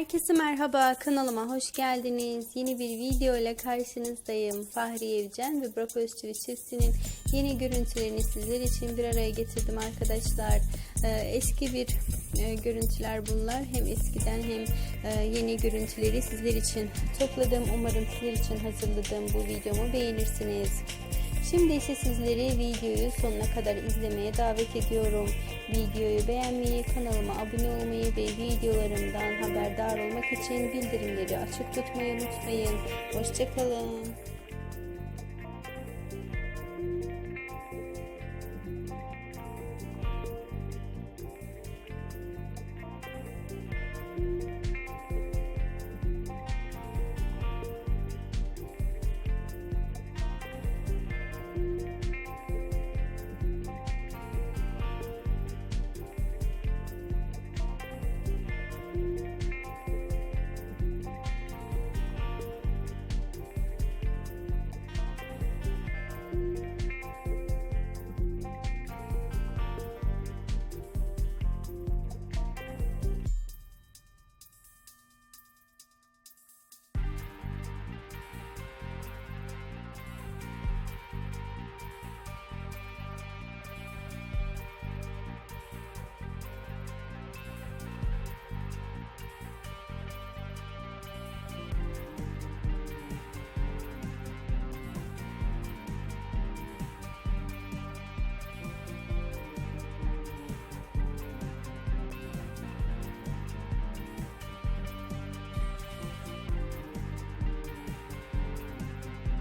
Herkese merhaba kanalıma hoş geldiniz. Yeni bir video ile karşınızdayım. Fahri Evcen ve Burak Özçivit çiftinin yeni görüntülerini sizler için bir araya getirdim arkadaşlar. Ee, eski bir e, görüntüler bunlar. Hem eskiden hem e, yeni görüntüleri sizler için topladım. Umarım sizler için hazırladığım bu videomu beğenirsiniz. Şimdi ise sizleri videoyu sonuna kadar izlemeye davet ediyorum. Videoyu beğenmeyi, kanalıma abone olmayı ve videolarımdan haberdar olmak için bildirimleri açık tutmayı unutmayın. Hoşçakalın.